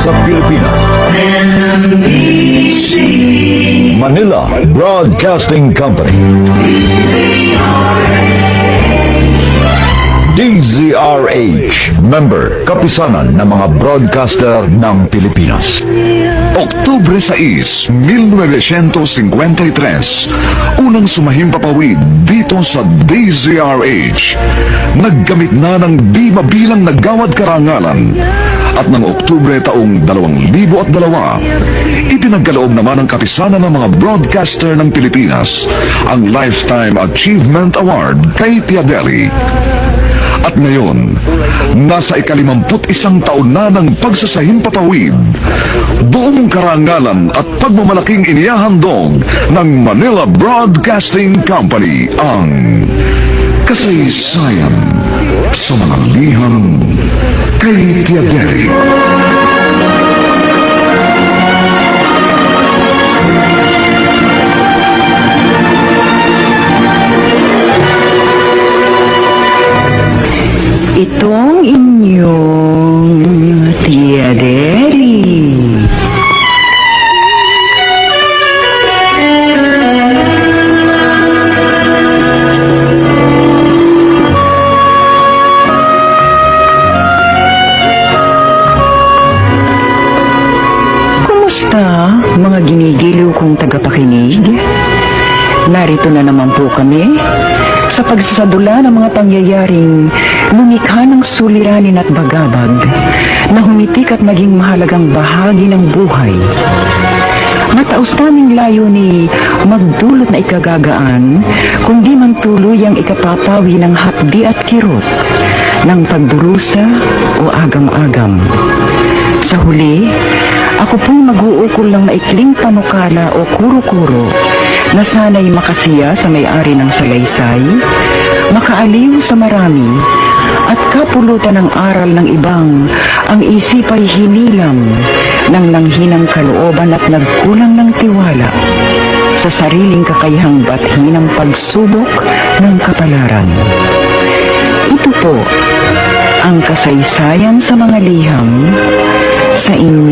sa Pilipinas. Manila Broadcasting Company. DZRH, member, kapisanan ng mga broadcaster ng Pilipinas. Oktubre 6, 1953, unang sumahimpapawid dito sa DZRH. Naggamit na ng di mabilang na gawad karangalan. At ng Oktubre taong 2002, ipinagkaloob naman ng kapisanan ng mga broadcaster ng Pilipinas ang Lifetime Achievement Award kay Tia Deli. At ngayon, nasa ikalimamput isang taon na ng pagsasahimpapawid, buong karangalan at pagmamalaking inihahandog ng Manila Broadcasting Company ang kasaysayan sa mga liham kay Tiageri. Itong inyong Tia Kumusta, mga ginigiliw kong tagapakinig? Narito na naman po kami sa pagsasadula ng mga pangyayaring lumikha ng suliranin at bagabag na humitik at naging mahalagang bahagi ng buhay. Mataos naming layo ni magdulot na ikagagaan kung di man tuluyang ikapapawi ng hapdi at kirot ng pagdurusa o agam-agam. Sa huli, ako pong mag-uukol ng maikling panukala o kuro-kuro na sana'y makasiya sa may-ari ng salaysay, makaaliw sa marami, at kapulutan ng aral ng ibang ang isipay hinilam ng nanghinang kalooban at nagkulang ng tiwala sa sariling kakayahang bathi ng pagsubok ng kapalaran. Ito po ang kasaysayan sa mga liham sa inyong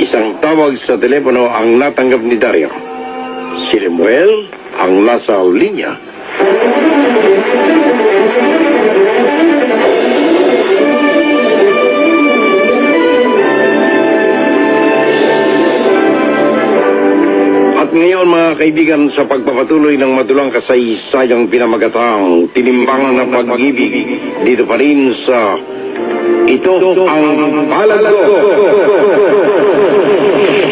isang tawag sa telepono ang natanggap ni Dario. Si Lemuel ang nasa linya. At ngayon mga kaibigan sa pagpapatuloy ng madulang kasaysayang pinamagatang tinimbangan ng pag-ibig dito pa rin sa ito ang palad. Yeah.